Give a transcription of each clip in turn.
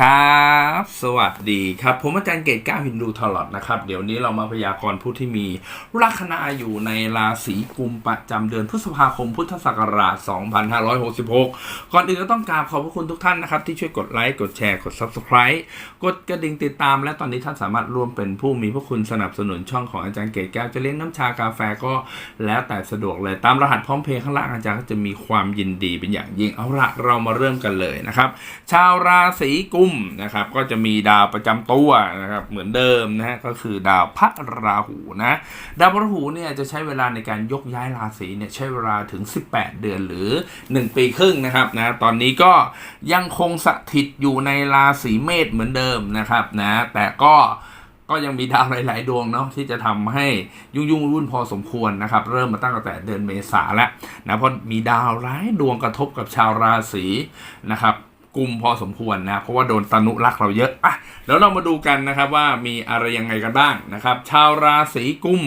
ครับ สวัสดีครับ ผมอาจารย์เกตก้าฮินดูทอลอดนะครับ เดี๋ยวนี้เรามาพยากรณ์ผู้ที่มีลัคนาอยู่ในราศีกุมประจำเดือนพฤษภาคมพุทธศักราช 2566 ก่อนอื่นก็ต้องกราบขอบพระคุณทุกท่านนะครับ ที่ช่วยกดไลค์ กดแชร์ กด Subscribe กดกระดิ่งติดตาม และตอนนี้ท่านสามารถร่วมเป็นผู้มีพระคุณสนับสนุนช่องของอาจารย์เกตแก้วจะเลี้ยงน้ำชากาแฟก็แล้วแต่สะดวกเลยตามรหัสพร้อมเพย์ข้างล่างอาจารย์ก็จะมีความยินดีเป็นอย่างยิ่งเอาละเรามาเริ่มกันเลยนะครับชาวราศีกุมนะครับก็จะมีดาวประจำตัวนะครับเหมือนเดิมนะฮะก็คือดาวพระราหูนะดาวพระราหูเนี่ยจะใช้เวลาในการยกย้ายราศีเนี่ยใช้เวลาถึง 18 เดือนหรือ 1 ปีครึ่งนะครับนะตอนนี้ก็ยังคงสถิตอยู่ในราศีเมษเหมือนเดิมนะครับนะแต่ก็ก็ยังมีดาวหลาย ๆ ดวงเนาะที่จะทำให้ยุ่งยุ่งวุ่นพอสมควรนะครับ เริ่มมาตั้งแต่เดือนเมษาแล้วนะเพราะมีดาวหลายดวงกระทบกับชาวราศีนะครับ กลุ่มพอสมควรนะเพราะว่าโดนตนุรักเราเยอะอะแล้วเรามาดูกันนะครับว่ามีอะไรยังไงกันบ้างนะครับ ชาวราศีกุม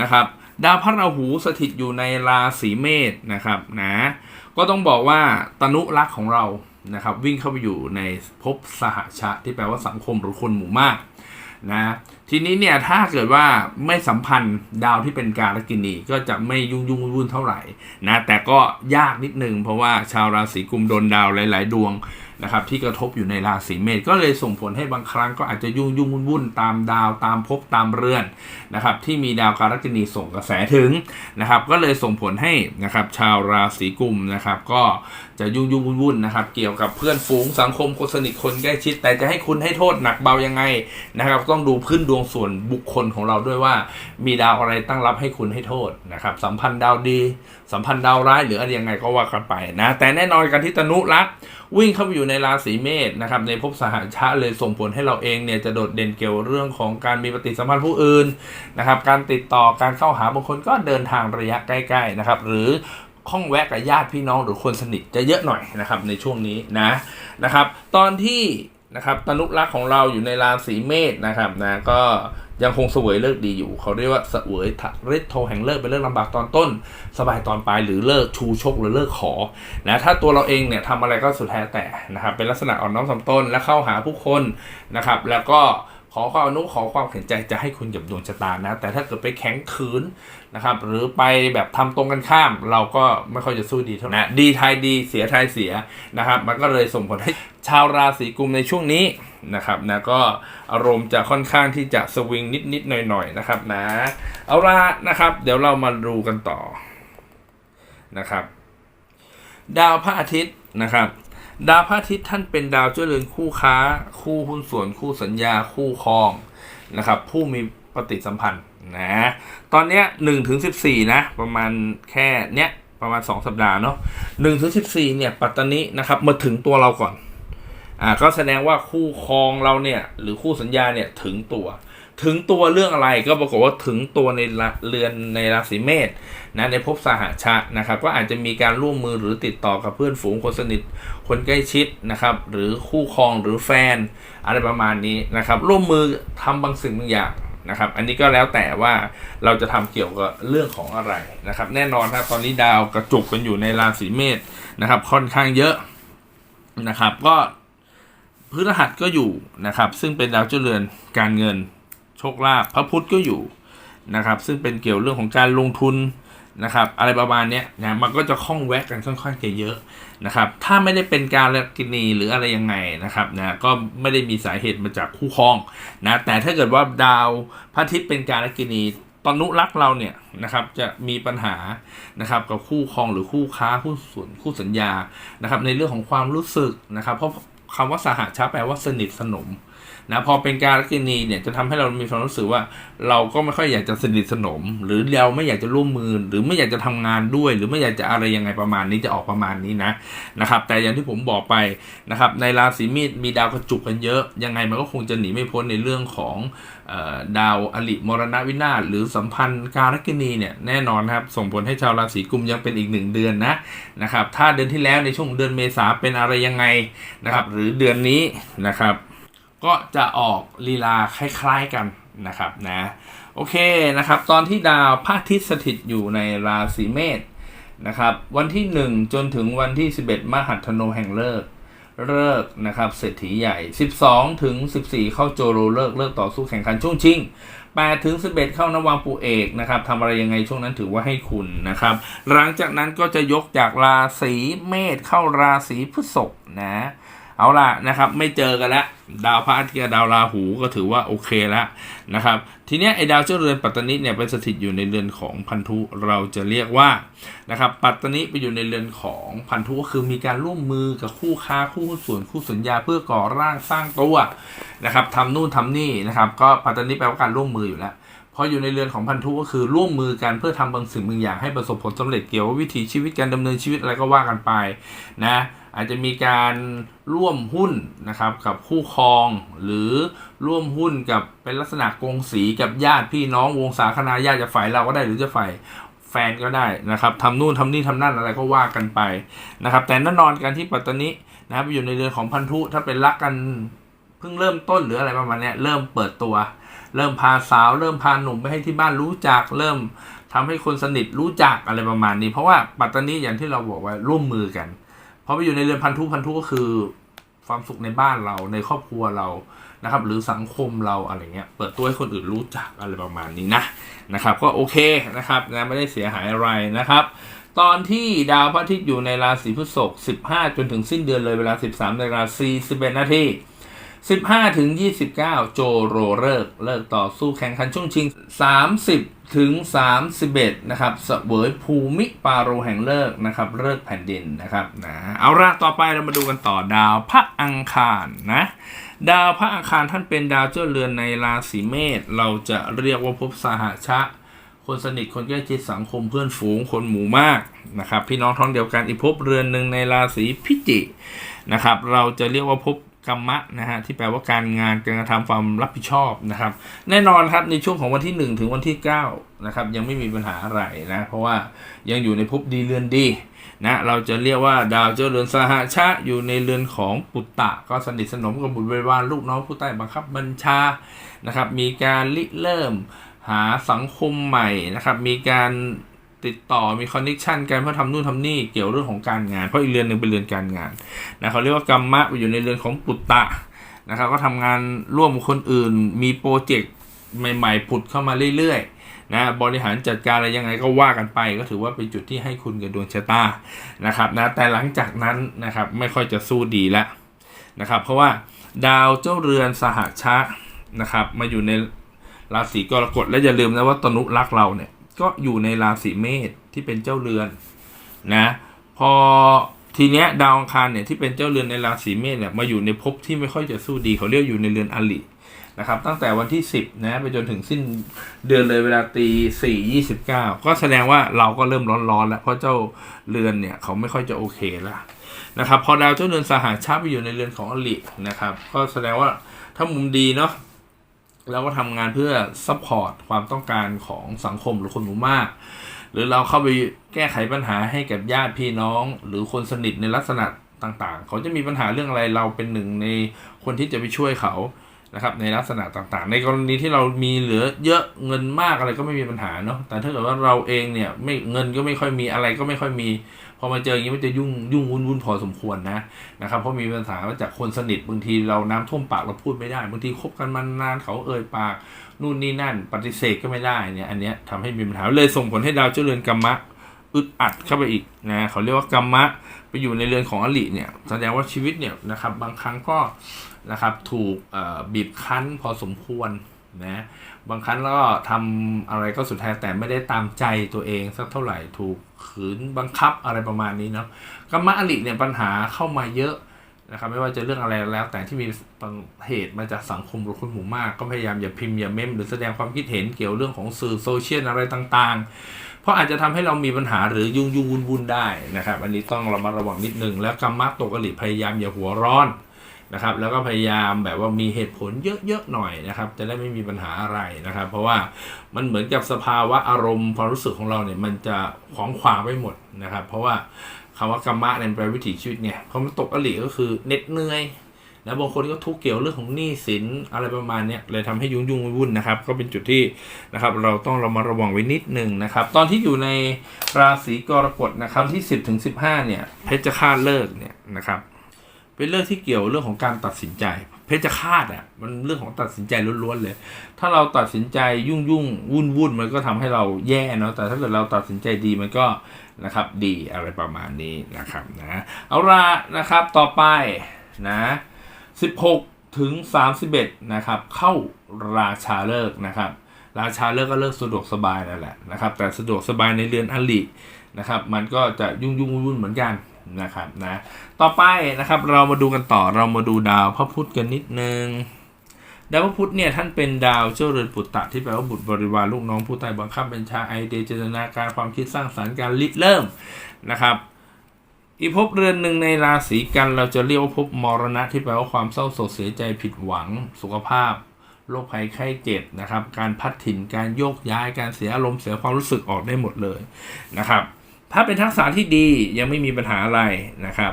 นะครับดาวพระราหูสถิตอยู่ในราศีเมษนะครับนะก็ต้องบอกว่าตนุรักของเรานะครับวิ่งเข้าไปอยู่ในภพสหชาที่แปลว่าสังคมหรือคนหมู่มาก นะทีนี้เนี่ยถ้าเกิดว่าไม่สัมพันธ์ดาวที่เป็นการกินีก็จะไม่ยุ่งยุ่งวุ่นเท่าไหร่นะแต่ก็ยากนิดนึงเพราะว่าชาวราศีกุมโดนดาวหลาย ๆ ดวงนะครับที่กระทบอยู่ในราศีเมษก็เลยส่งผลให้บางครั้งก็อาจจะยุ่งยุ่งวุ่นๆตามดาวตามภพตามเรือนนะครับที่มีดาวการกินีส่งกระแสถึงนะครับก็เลยส่งผลให้นะครับชาวราศีกุมนะครับก็จะยุ่งยุ่งวุ่นๆนนะครับ เกี่ยวกับเพื่อนฝูงสังคมคนสนิทคนใกล้ชิด แต่จะให้คุณให้โทษหนักเบายังไงนะครับ ต้องดูพื้นดวงส่วนบุคคลของเราด้วยว่า มีดาวอะไรตั้งรับให้คุณให้โทษนะครับ สัมพันธ์ดาวดี สัมพันธ์ดาวร้ายหรืออะไรยังไงก็ว่ากันไปนะแต่แน่นอนการที่ตนุรักวิ่งเข้าไปอยู่ในราศีเมษนะครับในภพสหชาเลยส่งผลให้เราเองเนี่ยจะโดดเด่นเกี่ยวเรื่องของการมีปฏิสัมพันธ์ผู้อื่นนะครับ การติดต่อการเข้าหาบางคนก็เดินทางระยะใกล้ๆนะครับ หรือ ข้องแวะกับญาติพี่น้องหรือคนสนิทจะเยอะหน่อยนะครับในช่วงนี้นะนะครับ ตอนที่นะครับตนุรักของเราอยู่ในราศีเมษนะครับนะก็ยังคงเสวยเลิกดีอยู่ เขาเรียกว่าเสวยฤทธิ์โทแห่งเลิกเป็นเรื่องลำบากตอนต้น สบายตอนปลายหรือเลิกชูชกหรือเลิกขอนะถ้าตัวเราเองเนี่ยทำอะไรก็สุดแท้แต่นะครับเป็นลักษณะอ่อนน้อมถ่อมตนและเข้าหาผู้คนนะครับแล้วก็ ขอความอนุขอความเห็นใจจะให้คุณกับดวงชะตานะ แต่ถ้าเกิดไปแข็งขืนนะครับ หรือไปแบบทำตรงกันข้าม เราก็ไม่ค่อยจะสู้ดีเท่านั้นดีไทยดีเสียไทยเสียนะครับ มันก็เลยส่งผลให้ชาวราศีกุมในช่วงนี้นะครับนะก็อารมณ์จะค่อนข้างที่จะสวิงนิดๆหน่อยๆนะครับนะ เอาละนะครับ เดี๋ยวเรามาดูกันต่อนะครับ ดาวพระอาทิตย์นะครับ ดาวพระอาทิตย์ท่านเป็นดาวเจริญคู่ค้า คู่หุ้นส่วนคู่สัญญาคู่ครองนะครับ ผู้มีปฏิสัมพันธ์นะตอนเนี้ยหนึ่งถึงสิบสี่นะ ประมาณแค่เนี้ยประมาณสองสัปดาห์เนาะหนึ่งถึงสิบสี่เนี่ย ปัตตานีนะครับมาถึงตัวเราก่อนอ่าก็แสดงว่าคู่ครองเราเนี่ย หรือคู่สัญญาเนี่ยถึงตัว ถึงตัวเรื่องอะไรก็ปรากฏว่าถึงตัวในเรือนในราศีเมษนะในภพสหชานะครับ ก็อาจจะมีการร่วมมือหรือติดต่อกับเพื่อนฝูงคนสนิทคนใกล้ชิดนะครับ หรือคู่ครองหรือแฟนอะไรประมาณนี้นะครับ ร่วมมือทำบางสิ่งบางอย่างนะครับ อันนี้ก็แล้วแต่ว่าเราจะทำเกี่ยวกับเรื่องของอะไรนะครับ แน่นอนครับตอนนี้ดาวกระจุกกันอยู่ในราศีเมษนะครับ ค่อนข้างเยอะนะครับ ก็พฤหัสก็อยู่นะครับ ซึ่งเป็นดาวเจ้าเรือนการเงิน โชคลาภพระพุธก็อยู่นะครับ ซึ่งเป็นเกี่ยวเรื่องของการลงทุนนะครับ อะไรประมาณนี้นะมันก็จะคล่องแวะกันค่อนข้างจะเยอะนะครับ ถ้าไม่ได้เป็นการลกินีหรืออะไรยังไงนะครับนะก็ไม่ได้มีสาเหตุมาจากคู่ครองนะแต่ถ้าเกิดว่าดาวพระอาทิตย์เป็นการลกินีตอนุรักเราเนี่ยนะครับจะมีปัญหานะครับกับคู่ครองหรือคู่ค้าคู่ส่วนคู่สัญญานะครับในเรื่องของความรู้สึกนะครับ เพราะคำว่าสหชาแปลว่าสนิทสนม นะพอเป็นการกินีเนี่ยจะทำให้เรามีความรู้สึกว่า เราก็ไม่ค่อยอยากจะสนิทสนม หรือเราไม่อยากจะร่วมมือ หรือไม่อยากจะทำงานด้วย หรือไม่อยากจะอะไรยังไงประมาณนี้จะออกประมาณนี้นะนะครับ แต่อย่างที่ผมบอกไปนะครับ ในราศีมีดมีดาวกระจุกกันเยอะ ยังไงมันก็คงจะหนีไม่พ้นในเรื่องของดาวอลิมรณวินาศหรือสัมพันธ์การกินีเนี่ยแน่นอนครับส่งผลให้ชาวราศีกุมยังเป็นอีกหนึ่งเดือนนะนะครับถ้าเดือนที่แล้วในช่วงเดือนเมษาเป็นอะไรยังไงนะครับ หรือเดือนนี้นะครับ ก็จะออกลีลาคล้ายๆกันนะครับนะโอเคนะครับ ตอนที่ดาวพระอาทิตย์สถิตอยู่ในราศีเมษนะครับวันที่ 1 จนถึงวันที่ 11 มหัทโนแห่งเลิกเลิกนะครับเศรษฐีใหญ่ 12 ถึง 14 เข้าโจโรเลิกเลิกต่อสู้แข่งขันช่วงชิง8ถึง 11 เข้านวังปูเอกนะครับทำอะไรยังไงช่วงนั้นถือว่าให้คุณนะครับ หลังจากนั้นก็จะยกจากราศีเมษเข้าราศีพฤษภนะ เอาล่ะนะครับ ไม่เจอกันแล้วดาวพระอาทิตย์กับดาวราหูก็ถือว่าโอเคแล้วนะครับ ทีนี้ไอ้ดาวเจ้าเรือนปัตตนิเนี่ยไปสถิตอยู่ในเรือนของพันธุเราจะเรียกว่านะครับปัตตนิไปอยู่ในเรือนของพันธุก็คือมีการร่วมมือกับคู่ค้าคู่หุ้นส่วนคู่สัญญาเพื่อก่อร่างสร้างตัวนะครับทำนู่นทำนี่นะครับ ก็ปัตตนิแปลว่าการร่วมมืออยู่แล้ว พออยู่ในเรือนของพันธุก็คือร่วมมือกันเพื่อทำบางสิ่งบางอย่างให้ประสบผลสำเร็จเกี่ยวกับวิถีชีวิตการดำเนินชีวิตอะไรก็ว่ากันไปนะอาจจะมีการร่วมหุ้นนะครับกับคู่ครอง หรือร่วมหุ้นกับเป็นลักษณะกงสีกับญาติพี่น้องวงศาคณาญาติจะฝ่ายเราก็ได้หรือจะฝ่ายแฟนก็ได้นะครับทำนู่นทำนี่ทำนั่นอะไรก็ว่ากันไปนะครับ แต่แน่นอนการที่ปัตตานินะครับอยู่ในเรือนของพันธุถ้าเป็นรักกันเพิ่งเริ่มต้นหรืออะไรประมาณนี้เริ่มเปิดตัว เริ่มพาสาว เริ่มพาหนุ่มไปให้ที่บ้านรู้จัก เริ่มทำให้คนสนิทรู้จักอะไรประมาณนี้ เพราะว่าปัตตานีอย่างที่เราบอกว่าร่วมมือกันพอไปอยู่ในเรือนพันธุพันธุก็คือความสุขในบ้านเราในครอบครัวเรานะครับ หรือสังคมเราอะไรเงี้ยเปิดตัวให้คนอื่นรู้จักอะไรประมาณนี้นะนะครับ ก็โอเคนะครับนะไม่ได้เสียหายอะไรนะครับ ตอนที่ดาวพระอาทิตย์อยู่ในราศีพฤษภ15 จนถึงสิ้นเดือนเลยเวลา 13นาฬิกา41นาที 15 ถึง 29 โจโรเลิกเลิกต่อสู้แข่งขันช่วงชิง 30 ถึง 31 นะครับเสวยภูมิปาโรแห่งเลิกนะครับ เลิกแผ่นดินนะครับนะเอาละต่อไปเรามาดูกันต่อดาวพระอังคารนะดาวพระอังคารท่านเป็นดาวเจ้าเรือนในราศีเมษเราจะเรียกว่าภพสหชะ คนสนิทคนใกล้ชิดสังคมเพื่อนฝูงคนหมู่มากนะครับพี่น้องท้องเดียวกันอีกภพเรือนหนึ่งในราศีพิจิกนะครับ เราจะเรียกว่าภพ กรรมะนะฮะที่แปลว่าการงานการกระทำความรับผิดชอบนะครับ แน่นอนครับในช่วงของวันที่ 1 ถึงวันที่9นะครับยังไม่มีปัญหาอะไรนะเพราะว่ายังอยู่ในภพดีเรือนดีนะเราจะเรียกว่าดาวเจ้าเรือนสหชะอยู่ในเรือนของปุตตะ ก็สนิทสนมกับบุตรบริวารลูกน้องผู้ใต้บังคับบัญชานะครับมีการริเริ่มหาสังคมใหม่นะครับมีการ ติดต่อมีคอนเนคชันกันเพื่อทำนู่นทำนี่เกี่ยวเรื่องของการงาน เพราะอีกเรือนหนึ่งเป็นเรือนการงานนะเขาเรียกว่ากรรมะไปอยู่ในเรือนของปุตตะนะครับก็ทำงานร่วมกับคนอื่นมีโปรเจกต์ใหม่ๆผุดเข้ามาเรื่อยๆนะบริหารจัดการอะไรยังไงก็ว่ากันไป ก็ถือว่าเป็นจุดที่ให้คุณกับดวงชะตานะครับนะแต่หลังจากนั้นนะครับไม่ค่อยจะสู้ดีแล้วนะครับเพราะว่าดาวเจ้าเรือนสหชะนะครับมาอยู่ในราศีกรกฎและอย่าลืมนะว่าตนุรักเราเนี่ย ก็อยู่ในราศีเมษที่เป็นเจ้าเรือนนะพอทีเนี้ยดาวอังคารเนี่ยที่เป็นเจ้าเรือนในราศีเมษเนี่ยมาอยู่ในภพที่ไม่ค่อยจะสู้ดีเขาเรียกอยู่ในเรือนอลินะครับตั้งแต่วันที่ 10นะไปจนถึงสิ้นเดือนเลยเวลาตีสี่ยี่สิบเก้าก็แสดงว่าเราก็เริ่มร้อนๆแล้ว เพราะเจ้าเรือนเนี่ยเขาไม่ค่อยจะโอเคแล้วนะครับพอดาวเจ้าเรือนสหชาติไปอยู่ในเรือนของอลินะครับ ก็แสดงว่าถ้ามุมดีเนาะ เราก็ทำงานเพื่อซัพพอร์ตความต้องการของสังคมหรือคนหมู่มาก หรือเราเข้าไปแก้ไขปัญหาให้กับญาติพี่น้อง หรือคนสนิทในลักษณะต่างๆ เขาจะมีปัญหาเรื่องอะไรเราเป็นหนึ่งในคนที่จะไปช่วยเขานะครับในลักษณะต่างๆ ในกรณีที่เรามีเหลือเยอะเงินมากอะไรก็ไม่มีปัญหาเนาะแต่ถ้าเกิดว่าเราเองเนี่ยไม่เงินก็ไม่ค่อยมีอะไรก็ไม่ค่อยมีพอมาเจออย่างนี้มันจะยุ่งยุ่งวุ่นวุ่นพอสมควรนะนะครับเพราะมีปัญหาว่าจากคนสนิทบางทีเราน้ำท่วมปากเราพูดไม่ได้บางทีคบกันมานานเขาเอ่ยปากนู่นนี่นั่น ปฏิเสธก็ไม่ได้เนี่ยอันเนี้ยทำให้มีปัญหาเลยส่งผลให้ดาวเจริญกรรมะอึดอัดเข้าไปอีกนะเขาเรียกว่ากรรมะไปอยู่ในเรือนของอลิเนี่ยแสดงว่าชีวิตเนี่ยนะครับบางครั้งก็นะครับถูกบีบคั้นพอสมควรนะ บางครั้งก็ทำอะไรก็สุดแท้แต่ไม่ได้ตามใจตัวเองสักเท่าไหร่ถูกขืนบังคับอะไรประมาณนี้เนาะกรรมะอลิเนี่ยปัญหาเข้ามาเยอะนะครับไม่ว่าจะเรื่องอะไรแล้ว แต่ที่มีเหตุมาจากสังคมหรือคนหมู่มาก ก็พยายามอย่าพิมพ์อย่าเม้มหรือแสดงความคิดเห็นเกี่ยวเรื่องของสื่อโซเชียลอะไรต่างๆ เพราะอาจจะทำให้เรามีปัญหาหรือยุ่งยุ่งวุ่นวุ่นได้นะครับ อันนี้ต้องระมัดระวังนิดนึงแล้วกรรมะตกอลิพยายามอย่าหัวร้อน นะครับ แล้วก็พยายามแบบว่ามีเหตุผลเยอะๆหน่อยนะครับ จะได้ไม่มีปัญหาอะไรนะครับ เพราะว่ามันเหมือนกับสภาวะอารมณ์ความรู้สึกของเราเนี่ยมันจะขวางขวางไปหมดนะครับ เพราะว่าคำว่ากรรมะเนี่ยแปลวิถีชีวิตไงเพราะมันตกอลิก็คือเน็ดเหนื่อยแล้วบางคนก็ทุกเกี่ยวเรื่องของหนี้สินอะไรประมาณเนี้ยเลยทำให้ยุ่งยุ่งวุ่นๆนะครับ ก็เป็นจุดที่นะครับ เราต้องเรามาระวังไว้นิดหนึ่งนะครับ ตอนที่อยู่ในราศีกรกฎนะครับที่ 10ถึง15เนี่ยเพชรฆาตเลิกเนี่ยนะครับ เป็นเรื่องที่เกี่ยวเรื่องของการตัดสินใจ เพชฌฆาตอะมันเรื่องของตัดสินใจล้วนๆเลย ถ้าเราตัดสินใจยุ่งยุ่งวุ่นวุ่นมันก็ทำให้เราแย่เนาะแต่ถ้าเกิดเราตัดสินใจดีมันก็นะครับดีอะไรประมาณนี้นะครับนะเอาละนะครับต่อไปนะ16 ถึง 31นะครับเข้าราชาเลิกนะครับ ราชาเลิกก็เลิกสะดวกสบายนั่นแหละนะครับแต่สะดวกสบายในเรือนอลินะครับมันก็จะยุ่งยุ่งวุ่นวุ่นเหมือนกัน นะครับนะต่อไปนะครับเรามาดูกันต่อเรามาดูดาวพระพุธกันนิดนึงดาวพระพุธเนี่ยท่านเป็นดาวเจ้าเรือนปุตตะที่แปลว่าบุตรบริวารลูกน้องผู้ใต้บังคับบัญชาไอเดียจินตนาการความคิดสร้างสรรค์การริเริ่มนะครับอีภพเรือนหนึ่งในราศีกันเราจะเรียกว่าภพมรณะที่แปลว่าความเศร้าโศกเสียใจผิดหวัง สุขภาพโรคภัยไข้เจ็บนะครับ การพัดถิ่นการโยกย้ายการเสียอารมณ์เสียความรู้สึกออกได้หมดเลยนะครับ ถ้าเป็นทักษะที่ดียังไม่มีปัญหาอะไรนะครับ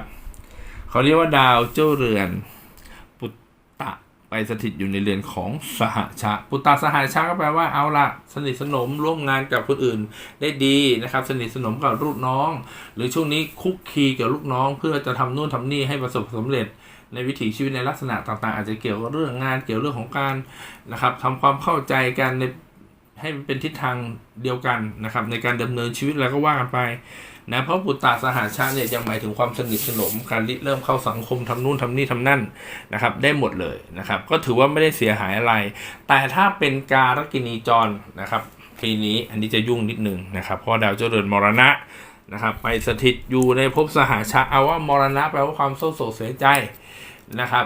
เขาเรียกว่าดาวเจ้าเรือน ปุตตะไปสถิตอยู่ในเรือนของสหชะ ปุตตะสหชะก็แปลว่าเอาละสนิทสนมร่วมงานกับคนอื่นได้ดีนะครับ สนิทสนมกับลูกน้อง หรือช่วงนี้คุกคีกับลูกน้อง เพื่อจะทำนู่นทำนี่ให้ประสบความสำเร็จในวิถีชีวิตในลักษณะต่างๆ อาจจะเกี่ยวกับเรื่องงานเกี่ยวเรื่องของการนะครับทำความเข้าใจกันใน ให้มันเป็นทิศทางเดียวกันนะครับ ในการดำเนินชีวิตแล้วก็ว่ากันไปนะเพราะปุตตาสหาชาติเนี่ยยังหมายถึงความสนิทสนมการริเริ่มเข้าสังคมทำนู่นทำนี่ทำนั่นนะครับ ได้หมดเลยนะครับ ก็ถือว่าไม่ได้เสียหายอะไร แต่ถ้าเป็นการกินีจรนะครับปีนี้อันนี้จะยุ่งนิดนึงนะครับเพราะดาวเจ้าเรือนมรณะนะครับ ไปสถิตอยู่ในภพสหาชาเอาว่ามรณะแปลว่าความเศร้าโศกเสียใจนะครับ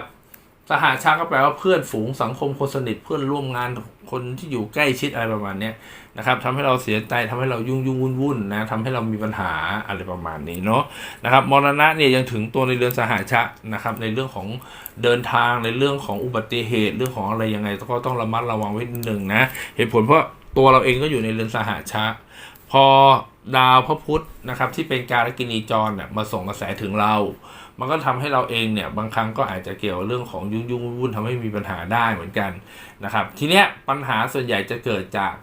สหาชาติก็แปลว่าเพื่อนฝูงสังคมคนสนิทเพื่อนร่วมงานคนที่อยู่ใกล้ชิดอะไรประมาณนี้นะครับทำให้เราเสียใจทำให้เรายุ่งยุ่งวุ่นวุ่นนะทำให้เรามีปัญหาอะไรประมาณนี้เนาะนะครับมรณะเนี่ยยังถึงตัวในเรือนสหาชะนะครับ ในเรื่องของเดินทางในเรื่องของอุบัติเหตุเรื่องของอะไรยังไงก็ต้องระมัดระวังไว้นิดหนึ่งนะเหตุผลเพราะตัวเราเองก็อยู่ในเรือนสหาชะพอดาวพระพุธนะครับที่เป็นการกินีจรเนี่ยมาส่งกระแสถึงเรา มันก็ทำให้เราเองเนี่ยบางครั้งก็อาจจะเกี่ยวเรื่องของยุ่งยุ่งวุ่นๆทำให้มีปัญหาได้เหมือนกันนะครับ ทีเนี้ยปัญหาส่วนใหญ่จะเกิดจาก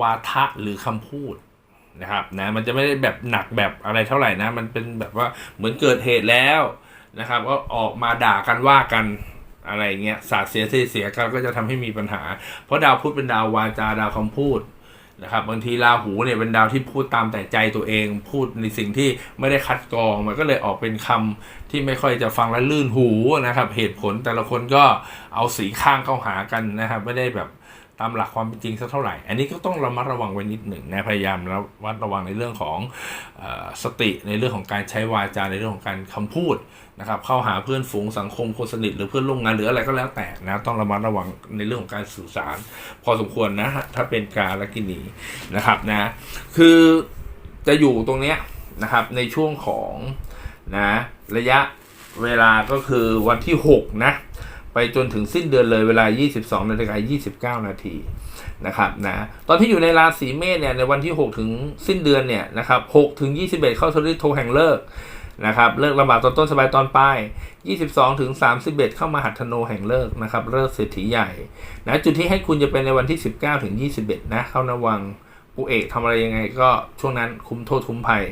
วาทะหรือคำพูดนะครับนะมันจะไม่ได้แบบหนักแบบอะไรเท่าไหร่นะ มันเป็นแบบว่าเหมือนเกิดเหตุแล้วนะครับ ก็ออกมาด่ากันว่ากันอะไรเงี้ยสาดเสียเสียเสียกันก็จะทำให้มีปัญหา เพราะดาวพุธเป็นดาววาจาดาวคำพูด นะครับบางทีราหูเนี่ยเป็นดาวที่พูดตามแต่ใจตัวเอง พูดในสิ่งที่ไม่ได้คัดกรองมันก็เลยออกเป็นคำที่ไม่ค่อยจะฟังแล้วลื่นหูนะครับ เหตุผลแต่ละคนก็เอาสีข้างเข้าหากันนะครับ ไม่ได้แบบ ตามหลักความเป็นจริงสักเท่าไหร่ อันนี้ก็ต้องระมัดระวังไว้นิดหนึ่งนะพยายามระวัดระวังในเรื่องของอสติในเรื่องของการใช้วาจาในเรื่องของการคำพูดนะครับเข้าหาเพื่อนฝูงสังคมคนสนิทหรือเพื่อนร่วมงานหรืออะไรก็แล้วแต่นะต้องระมัดระวังในเรื่องของการสื่อสาร พอสมควรนะฮะถ้าเป็นการละกินีนะครับนะคือจะอยู่ตรงเนี้ยนะครับในช่วงของนะระยะเวลาก็คือวันที่ 6 นะ ไปจนถึงสิ้นเดือนเลยเวลา 22นาฬิกา29 นาทีนะครับนะตอนที่อยู่ในราศีเมษเนี่ยในวันที่ 6 ถึงสิ้นเดือนเนี่ยนะครับ6ถึง 21 เข้าสริโทแห่งเลิกนะครับเลิกลำบากตอนต้นสบายตอนปลาย 22ถึง31 เข้ามาหัตถโนแห่งเลิกนะครับเลิกเศรษฐีใหญ่นะจุดที่ให้คุณจะเป็นในวันที่ 19ถึง21 นะเข้าระวัง ปุเอกทำอะไรยังไงก็ช่วงนั้นคุ้มโทษคุ้มภัย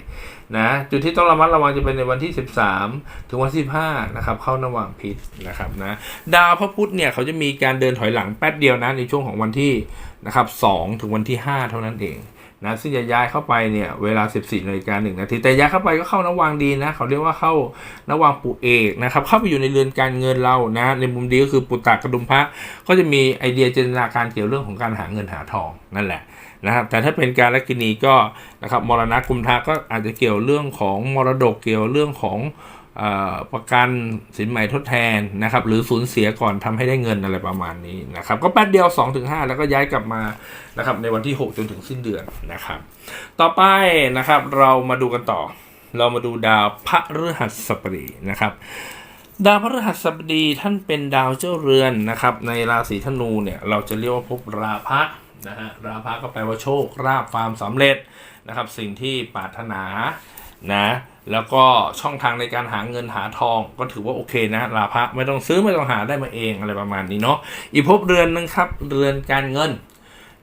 นะจุดที่ต้องระมัดระวังจะเป็นในวันที่ 13 ถึงวันที่15นะครับเข้าระวังพิษนะครับนะดาวพระพุธเนี่ยเขาจะมีการเดินถอยหลังแป๊บเดียวนะในช่วงของวันที่นะครับ2ถึงวันที่ 5 เท่านั้นเองนะซึ่งจะย้ายเข้าไปเนี่ยเวลา 14นาฬิกา1นาทีแต่ย้ายเข้าไปก็เข้านวังดีนะเขาเรียกว่าเข้านวังปุเอกนะครับเข้าไปอยู่ในเรือนการเงินเรานะในมุมดีก็คือปุตตะกระดุมพระก็จะมีไอเดียจินตนาการเกี่ยวเรื่องของการหาเงินหาทองนั่นแหละ นะครับแต่ถ้าเป็นการละกินีก็นะครับมรณะกุมทะก็อาจจะเกี่ยวเรื่องของมรดกเกี่ยวเรื่องของประกันสินใหม่ทดแทนนะครับ หรือสูญเสียก่อนทำให้ได้เงินอะไรประมาณนี้นะครับ ก็แป๊บเดียว 2-5 แล้วก็ย้ายกลับมานะครับ ในวันที่ 6 จนถึงสิ้นเดือนนะครับ ต่อไปนะครับ เรามาดูกันต่อ เรามาดูดาวพระฤหัสบดีนะครับดาวพฤหัสบดีท่านเป็นดาวเจ้าเรือนนะครับ ในราศีธนูเนี่ยเราจะเรียกว่าภพราพะ นะฮะราพะก็แปลว่าโชคราบความสำเร็จนะครับ สิ่งที่ปรารถนานะแล้วก็ช่องทางในการหาเงินหาทองก็ถือว่าโอเคนะราพะไม่ต้องซื้อไม่ต้องหาได้มาเองอะไรประมาณนี้เนาะอีกภพเรือนนึงครับ เรือนการเงิน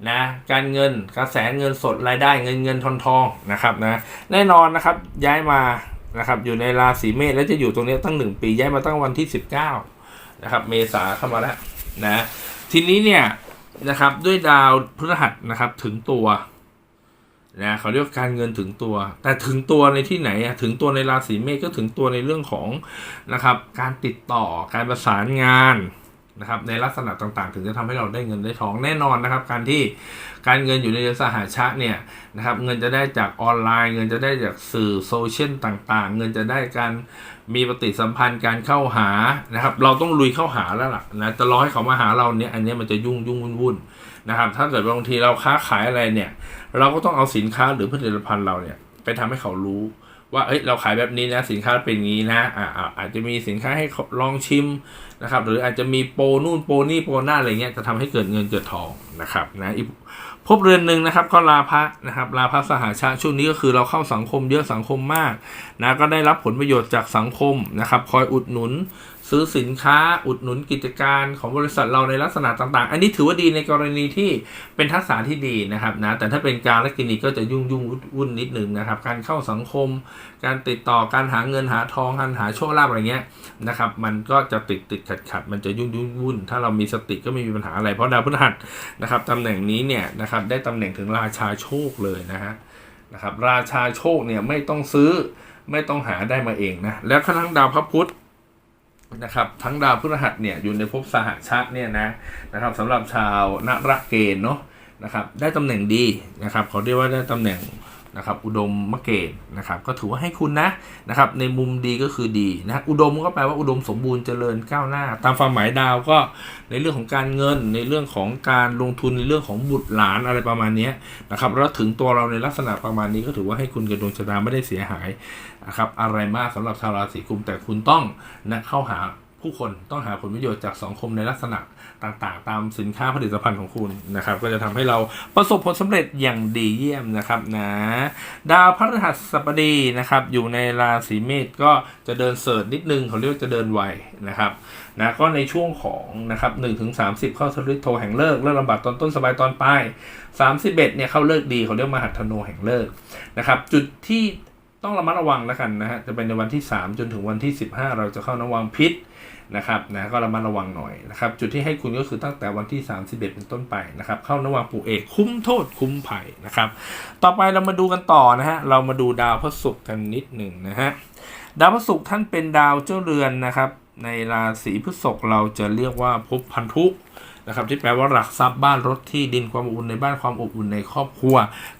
นะการเงินกระแสเงินสดรายได้เงินเงินทองทองนะครับนะแน่นอนนะครับย้ายมานะครับอยู่ในราศีเมษแล้วจะอยู่ตรงนี้ตั้งหนึ่งปีย้ายมาตั้งวันที่สิบเก้านะครับเมษาเข้ามาแล้วนะทีนี้เนี่ย นะครับ ด้วยดาวพฤหัสนะครับ ถึงตัวนะเขาเรียกว่าการเงินถึงตัว แต่ถึงตัวในที่ไหนอะถึงตัวในราศีเมษก็ถึงตัวในเรื่องของนะครับ การติดต่อการประสานงาน นะครับในลักษณะต่างๆ ถึงจะทำให้เราได้เงินได้ทองแน่นอนนะครับ การที่การเงินอยู่ในสหชาติเนี่ยนะครับเงินจะได้จากออนไลน์ เงินจะได้จากสื่อโซเชียลต่างๆ เงินจะได้การมีปฏิสัมพันธ์การเข้าหานะครับ เราต้องลุยเข้าหาแล้วล่ะนะจะรอให้เขามาหาเราเนี่ยอันเนี้ยมันจะยุ่งยุ่งวุ่นวุ่นนะครับ ถ้าเกิดบางทีเราค้าขายอะไรเนี่ย เราก็ต้องเอาสินค้าหรือผลิตภัณฑ์เราเนี่ยไปทำให้เขารู้ ว่าเอ้ยเราขายแบบนี้นะสินค้าเป็นอย่างนี้นะอ่าอ่าอาจจะมีสินค้าให้ลองชิมนะครับ หรืออาจจะมีโปรนู่นโปรนี่โปรหน้าอะไรเงี้ยจะทำให้เกิดเงินเกิดทองนะครับนะอีกพบเรือนหนึ่งนะครับก็ลาพะนะครับลาพะสหาชาติช่วงนี้ก็คือเราเข้าสังคมเยอะสังคมมากนะก็ได้รับผลประโยชน์จากสังคมนะครับ คอยอุดหนุน ซื้อสินค้าอุดหนุนกิจการของบริษัทเราในลักษณะต่างๆ อันนี้ถือว่าดีในกรณีที่เป็นทักษะที่ดีนะครับนะแต่ถ้าเป็นการและกินีก็จะยุ่งยุ่งวุ่นนิดหนึ่งนะครับ การเข้าสังคม การติดต่อการหาเงินหาทองการหาโชคลาภอะไรเงี้ยนะครับ มันก็จะติดติดขัดขัดมันจะยุ่งยุ่งวุ่นถ้าเรามีสติก็ไม่มีปัญหาอะไรเพราะดาวพฤหัสนะครับตำแหน่งนี้เนี่ยนะครับได้ตำแหน่งถึงราชาโชคเลยนะฮะนะครับราชาโชคเนี่ยไม่ต้องซื้อไม่ต้องหาได้มาเองนะแล้วทั้งดาวพระพุธ นะครับทั้งดาวพฤหัสเนี่ยอยู่ในภพสหชาติเนี่ยนะนะครับสำหรับชาวนรเกณฑ์เนาะนะครับได้ตำแหน่งดีนะครับเขาเรียกว่าได้ตำแหน่ง นะครับอุดมมะเกณฑ์นะครับก็ถือว่าให้คุณนะนะครับในมุมดีก็คือดีนะอุดมก็แปลว่าอุดมสมบูรณ์เจริญก้าวหน้า ตามความหมายดาวก็ในเรื่องของการเงินในเรื่องของการลงทุนในเรื่องของบุตรหลานอะไรประมาณนี้นะครับแล้วถึงตัวเราในลักษณะประมาณนี้ก็ถือว่าให้คุณกับดวงชะตาไม่ได้เสียหายนะครับอะไรมากสำหรับชาวราศีกุมแต่คุณต้องนะเข้าหาผู้คนต้องหาผลประโยชน์จากสังคมในลักษณะ ต่างๆ ตามสินค้าผลิตภัณฑ์ของคุณนะครับ ก็จะทำให้เราประสบผลสำเร็จอย่างดีเยี่ยมนะครับนะดาวพฤหัสบดีนะครับ อยู่ในราศีเมษก็จะเดินเสิร์ชนิดนึงเขาเรียกว่าจะเดินไวนะครับนะก็ในช่วงของนะครับหนึ่งถึงสามสิบเข้าทริโทแห่งเลิกเลิกลำบากตอนต้นสบายตอนปลายสามสิบเอ็ดเนี่ยเข้าเลิกดีเขาเรียกมหัทโนแห่งเลิกนะครับจุดที่ต้องระมัดระวังแล้วกันนะฮะจะเป็นในวันที่ 3 จนถึงวันที่ 15 เราจะเข้าระวังพิษ นะครับนะก็ระมัดระวังหน่อยนะครับ จุดที่ให้คุณก็คือตั้งแต่วันที่ 31 เป็นต้นไปนะครับ เข้าระวังปู่เอกคุ้มโทษคุ้มภัยนะครับ ต่อไปเรามาดูกันต่อนะฮะเรามาดูดาวพระศุกร์กันนิดหนึ่งนะฮะดาวพระศุกร์ท่านเป็นดาวเจ้าเรือนนะครับ ในราศีพฤษภเราจะเรียกว่าภพพันธุ นะครับที่แปลว่าหลักทรัพย์บ้านรถที่ดินความอบอุ่นในบ้านความอบอุ่นในครอบครัว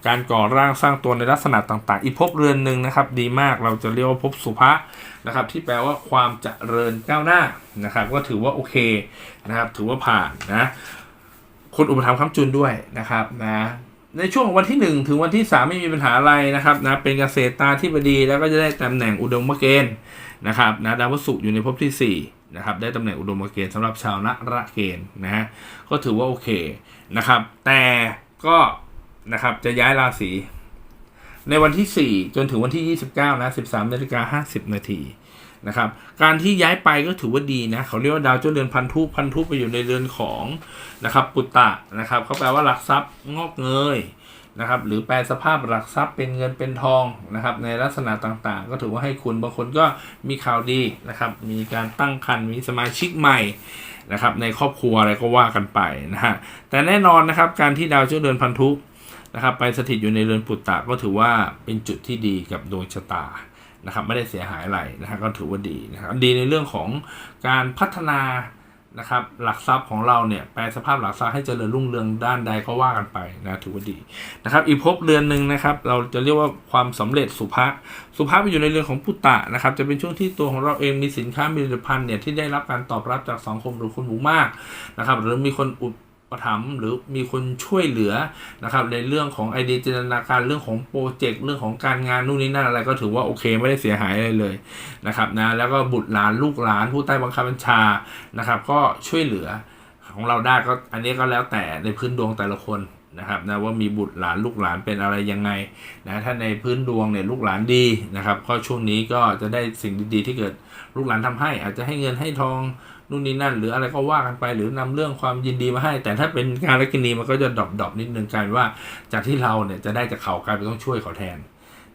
การก่อร่างสร้างตัวในลักษณะต่างๆ อีกภพเรือนหนึ่งนะครับ ดีมากเราจะเรียกว่าภพสุภะนะครับ ที่แปลว่าความเจริญก้าวหน้านะครับ ก็ถือว่าโอเคนะครับ ถือว่าผ่านนะคนอุปถัมภ์ค้ำจุนด้วยนะครับนะในช่วงของวันที่ 1 ถึงวันที่ 3 ไม่มีปัญหาอะไรนะครับนะเป็นเกษตรตาที่บดีแล้วก็จะได้ตำแหน่งอุดมเกณฑ์นะครับนะดาวพฤหัสอยู่ในภพที่ 4 นะครับได้ตำแหน่งอุดมเกณฑ์สำหรับชาวนระเกณฑ์นะฮะก็ถือว่าโอเคนะครับแต่ก็นะครับจะย้ายราศีในวันที่ 4 จนถึงวันที่ 29นะ13นาฬิกา50 นาทีนะครับการที่ย้ายไปก็ถือว่าดีนะเขาเรียกว่าดาวเจ้าเรือนพันธุพันธุไปอยู่ในเรือนของนะครับปุตตะนะครับเขาแปลว่าหลักทรัพย์งอกเงย นะครับหรือแปลสภาพหลักทรัพย์เป็นเงินเป็นทองนะครับในลักษณะต่างๆ ก็ถือว่าให้คุณบางคนก็มีข่าวดีนะครับมีการตั้งครรภ์มีสมาชิกใหม่นะครับในครอบครัวอะไรก็ว่ากันไปนะฮะแต่แน่นอนนะครับการที่ดาวเจ้าเรือนพันธุนะครับไปสถิตอยู่ในเรือนปุตตะก็ถือว่าเป็นจุดที่ดีกับดวงชะตานะครับไม่ได้เสียหายอะไรนะฮะก็ถือว่าดีนะครับดีในเรื่องของการพัฒนา นะครับหลักทรัพย์ของเราเนี่ยแปลสภาพหลักทรัพย์ให้เจริญรุ่งเรืองด้านใดก็ว่ากันไปนะถือว่าดีนะครับอีกภพเรือนหนึ่งนะครับ เราจะเรียกว่าความสำเร็จสุภาพสุภะไปอยู่ในเรือนของปุตตะนะครับ จะเป็นช่วงที่ตัวของเราเองมีสินค้ามีผลิตภัณฑ์เนี่ยที่ได้รับการตอบรับจากสังคมหรือคนหมู่มากนะครับ หรือมีคนอุด ปถัมภ์หรือมีคนช่วยเหลือนะครับ ในเรื่องของไอเดียจินตนาการเรื่องของโปรเจกต์เรื่องของการงานนู่นนี่นั่นอะไรก็ถือว่าโอเคไม่ได้เสียหายอะไรเลยนะครับนะแล้วก็บุตรหลานลูกหลานผู้ใต้บังคับบัญชานะครับ ก็ช่วยเหลือของเราได้ก็อันนี้ก็แล้วแต่ในพื้นดวงแต่ละคนนะครับนะว่ามีบุตรหลานลูกหลานเป็นอะไรยังไงนะถ้าในพื้นดวงเนี่ยลูกหลานดีนะครับก็ช่วงนี้ก็จะได้สิ่งดีๆที่เกิดลูกหลานทำให้อาจจะให้เงินให้ทอง นู่นนี่นั่น หรืออะไรก็ว่ากันไป หรือนำเรื่องความยินดีมาให้ แต่ถ้าเป็นการละกินีมันก็จะดรอปดรอปนิดนึงกลายเป็นว่า จากที่เราเนี่ยจะได้จากเขากลายเป็นต้องช่วยเขาแทน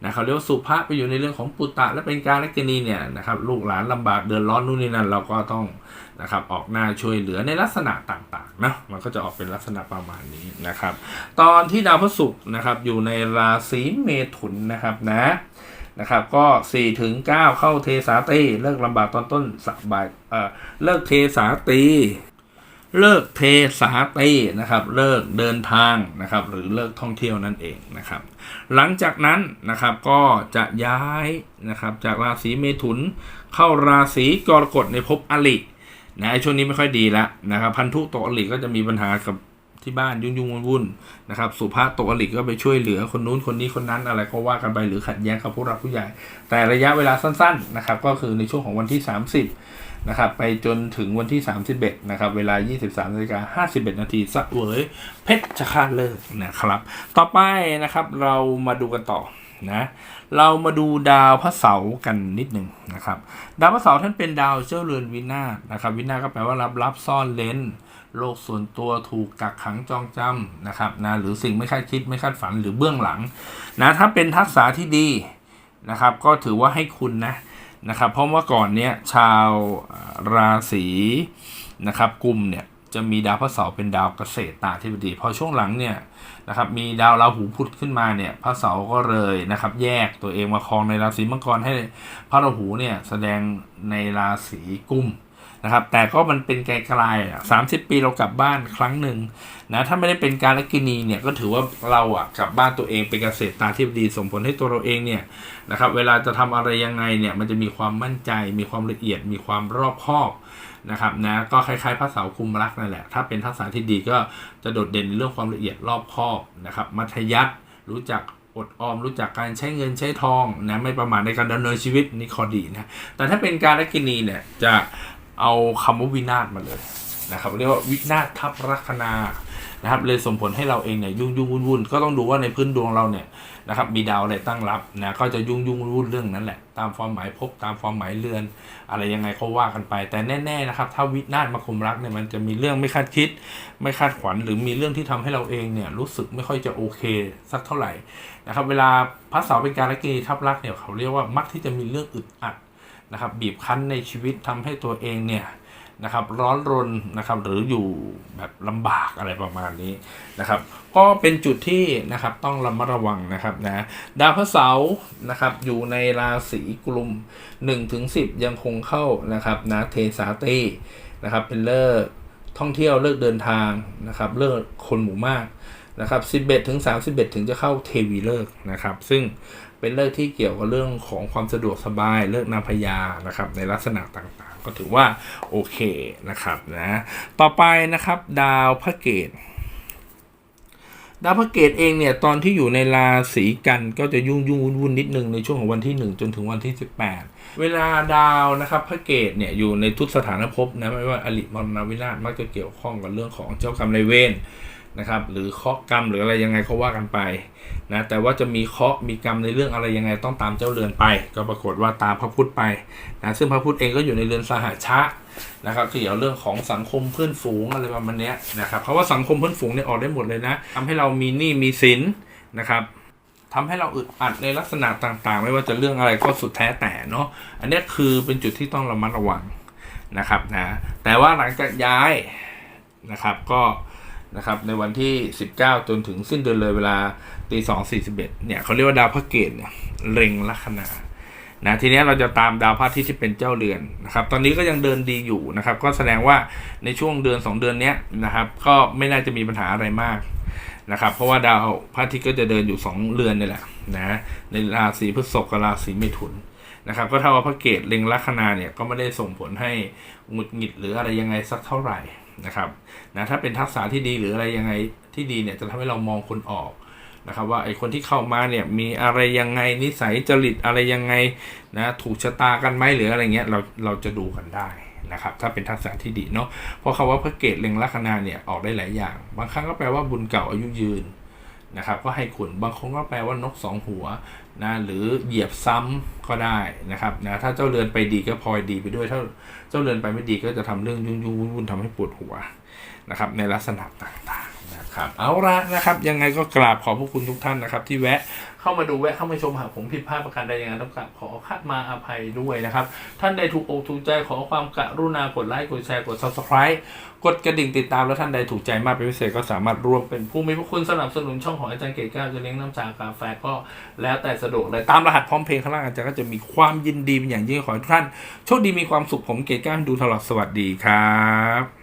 นะเขาเรียกว่าสุภะไปอยู่ในเรื่องของปุตตะและเป็นการลักณีเนี่ยนะครับลูกหลานลำบากเดือดร้อนนู่นนี่นั่นเราก็ต้องนะครับออกหน้าช่วยเหลือในลักษณะต่างๆนะมันก็จะออกเป็นลักษณะประมาณนี้นะครับ ตอนที่ดาวพฤหัสนะครับอยู่ในราศีเมถุนนะครับนะ นะครับ ก็4ถึง9เข้าเทสาตีเลิกลำบากตอนต้นสบายเอ่อเลิกเทสาตีเลิกเทสาตีนะครับ เลิกเดินทางนะครับ หรือเลิกท่องเที่ยวนั่นเองนะครับ หลังจากนั้นนะครับก็จะย้ายนะครับจากราศีเมถุน เข้าราศีกรกฎในภพอลินะช่วงนี้ไม่ค่อยดีแล้วนะครับ พันธุตกอลิก็จะมีปัญหากับ ที่บ้านยุ่งยุ่งวุ่นๆนะครับสุภาพตกอลิก็ไปช่วยเหลือคนนู้นคนนี้คนนั้นอะไรก็ว่ากันไปหรือขัดแย้งกับผู้หลักผู้ใหญ่ แต่ระยะเวลาสั้นๆนะครับก็คือในช่วงของวันที่ 30นะครับไปจนถึงวันที่ 31นะครับเวลา 23นาฬิกา51 นาทีสะเวยเพชรจะคาดเลิกนะครับ ต่อไปนะครับเรามาดูกันต่อนะเรามาดูดาวพระเสาร์กันนิดหนึ่งนะครับ ดาวพระเสาร์ท่านเป็นดาวเจ้าเรือนวินาศนะครับ วินาศก็แปลว่ารับรับซ่อนเลน โลกส่วนตัวถูกกักขังจองจำนะครับนะหรือสิ่งไม่คาดคิดไม่คาดฝันหรือเบื้องหลังนะถ้าเป็นทักษะที่ดีนะครับก็ถือว่าให้คุณนะนะครับเพราะว่าก่อนเนี้ยชาวราศีนะครับกุมเนี่ยจะมีดาวพระเสาร์เป็นดาวเกษตรตาธิบดีพอช่วงหลังเนี่ยนะครับมีดาวราหูพุธขึ้นมาเนี่ยพระเสาร์ก็เลยนะครับแยกตัวเองมาครองในราศีมังกรให้พระราหูเนี่ยแสดงในราศีกุม นะครับ แต่ก็มันเป็นไกลๆสามสิบปีเรากลับบ้านครั้งหนึ่งนะถ้าไม่ได้เป็นการลักกินีเนี่ยก็ถือว่าเราอะกลับบ้านตัวเองเป็นเกษตรตาธิบดีส่งผลให้ตัวเราเองเนี่ยนะครับเวลาจะทำอะไรยังไงเนี่ยมันจะมีความมั่นใจ มีความละเอียด มีความรอบคอบนะครับนะก็คล้ายๆพระเสาคุมรักนั่นแหละ ถ้าเป็นทักษะที่ดีก็จะโดดเด่นในเรื่องความละเอียดรอบคอบนะครับมัธยัติรู้จักอดออมรู้จักการใช้เงินใช้ทองนะไม่ประมาทในการดำเนินชีวิตนี่ข้อดีนะแต่ถ้าเป็นการลักกินีเนี่ยจะ เอาคำว่าวินาศมาเลยนะครับเรียกว่าวินาศทับลัคนานะครับเลยส่งผลให้เราเองเนี่ยยุ่งยุ่งวุ่นวุ่นก็ต้องดูว่าในพื้นดวงเราเนี่ยนะครับมีดาวอะไรตั้งรับนะก็จะยุ่งยุ่งวุ่นวุ่นเรื่องนั้นแหละ ตามความหมายภพตามความหมายเรือน อะไรยังไงเขาว่ากันไป แต่แน่ๆนะครับถ้าวินาศมาคุมรักเนี่ยมันจะมีเรื่องไม่คาดคิด ไม่คาดฝันหรือมีเรื่องที่ทำให้เราเองเนี่ยรู้สึกไม่ค่อยจะโอเคสักเท่าไหร่นะครับเวลาพระเสาเป็นการละกีทับรักเนี่ยเขาเรียกว่ามักที่จะมีเรื่องอึดอัด นะครับบีบคั้นในชีวิตทำให้ตัวเองเนี่ยนะครับร้อนรนนะครับหรืออยู่แบบลำบากอะไรประมาณนี้นะครับก็เป็นจุดที่นะครับต้องระมัดระวังนะครับนะดาวพระเสาร์นะครับอยู่ในราศีกลุ่ม1ถึง10 ยังคงเข้านะครับนะเทสาตีนะครับเป็นเลิกท่องเที่ยวเลิกเดินทางนะครับเลิกคนหมู่มาก นะครับ 11 ถึง 31 ถึงจะเข้าเทวีเลิกนะครับ ซึ่งเป็นเลิกที่เกี่ยวกับเรื่องของความสะดวกสบายเลิกนาพยานะครับ ในลักษณะต่างๆ ก็ถือว่าโอเคนะครับนะต่อไปนะครับดาวพระเกตดาวพระเกตเองเนี่ยตอนที่อยู่ในราศีกันก็จะยุ่งยุ่งวุ่นวุ่นนิดนึงในช่วงของวันที่ 1 จนถึงวันที่ 18 เวลาดาวนะครับพระเกตเนี่ยอยู่ในทุกสถานภพนะไม่ว่าอลิมรณวินาศมักจะเกี่ยวข้องกับเรื่องของเจ้ากรรมนายเวร นะครับ หรือเคาะกรรมหรืออะไรยังไงเขาว่ากันไปนะแต่ว่าจะมีเคาะมีกรรมในเรื่องอะไรยังไงต้องตามเจ้าเรือนไป ก็ปรากฏว่าตามพระพุทธไปนะซึ่งพระพุทธเองก็อยู่ในเรือนสหชะนะครับเกี่ยวเรื่องของสังคมเพื่อนฝูงอะไรประมาณนี้นะครับเพราะว่าสังคมเพื่อนฝูงเนี่ยออกได้หมดเลยนะทำให้เรามีหนี้มีสินนะครับทำให้เราอึดอัดในลักษณะต่างๆ ไม่ว่าจะเรื่องอะไรก็สุดแท้แต่เนาะอันนี้คือเป็นจุดที่ต้องระมัดระวังนะครับนะแต่ว่าหลังจากย้ายนะครับก็ นะครับในวันที่ 19 จนถึงสิ้นเดือนเลยเวลาตีสองสี่สิบเอ็ดเนี่ยเขาเรียกว่าดาวพระเกตเนี่ยเล็งลัคนานะทีนี้เราจะตามดาวพระอาทิตย์ที่เป็นเจ้าเรือนนะครับตอนนี้ก็ยังเดินดีอยู่นะครับ ก็แสดงว่าในช่วงเดือน 2 เดือนเนี้ยนะครับ ก็ไม่น่าจะมีปัญหาอะไรมากนะครับ เพราะว่าดาวพระอาทิตย์ก็จะเดินอยู่ 2 เรือนนี่แหละนะในราศีพฤษภกับราศีเมถุนนะครับ ก็เท่ากับพระเกตเล็งลัคนาเนี่ยก็ไม่ได้ส่งผลให้หงุดหงิดหรืออะไรยังไงสักเท่าไหร่ นะครับนะถ้าเป็นทักษะที่ดีหรืออะไรยังไงที่ดีเนี่ยจะทำให้เรามองคนออกนะครับว่าไอคนที่เข้ามาเนี่ยมีอะไรยังไงนิสัยจริตอะไรยังไงนะถูกชะตากันไหมหรืออะไรเงี้ยเราเราจะดูกันได้นะครับถ้าเป็นทักษะที่ดีเนาะเพราะคำว่าพระเกตเล็งลัคนาเนี่ยออกได้หลายอย่าง บางครั้งก็แปลว่าบุญเก่าอายุยืน นะครับก็ให้ขุนบางคนก็แปลว่านกสองหัวนะหรือเหยียบซ้ำก็ได้นะครับนะถ้าเจ้าเรือนไปดีก็พลอยดีไปด้วยถ้าเจ้าเรือนไปไม่ดีก็จะทำเรื่องยุ่งยุ่งวุ่นวุ่นทำให้ปวดหัวนะครับในลักษณะต่างๆ ครับเอาละนะครับ ยังไงก็กราบขอบพระคุณทุกท่านนะครับ ที่แวะเข้ามาดูแวะเข้ามาชมหากผมผิดพลาดประการใดยังไงต้องกราบขอขัดมาอภัยด้วยนะครับ ท่านใดถูกอกถูกใจขอความกรุณากดไลค์กดแชร์กด subscribe กดกระดิ่งติดตามแล้วท่านใดถูกใจมากเป็นพิเศษก็สามารถร่วมเป็นผู้มีพระคุณสนับสนุนช่องของอาจารย์เกตแก้วจะเลี้ยงน้ำชากาแฟก็แล้วแต่สะดวกเลยตามรหัสพร้อมเพลงข้างล่างอาจารย์ก็จะมีความยินดีเป็นอย่างยิ่งขอให้ทุกท่านโชคดีมีความสุขผมเกตแก้วดูตลอดสวัสดีครับ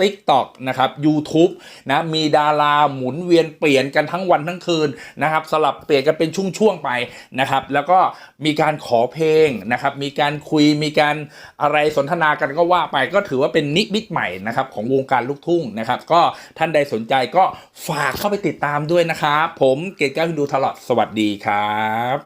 TikTok นะครับ YouTube นะมีดาราหมุนเวียนเปลี่ยนกันทั้งวันทั้งคืนนะครับสลับเปลี่ยนกันเป็นช่วงๆไปนะครับแล้วก็มีการขอเพลงนะครับมีการคุยมีการอะไรสนทนากันก็ว่าไปก็ถือว่าเป็นนิมิตใหม่นะครับของวงการลูกทุ่งนะครับก็ท่านใดสนใจก็ฝากเข้าไปติดตามด้วยนะครับ ผมเกตก้วฮินดูตลอดสวัสดีครับ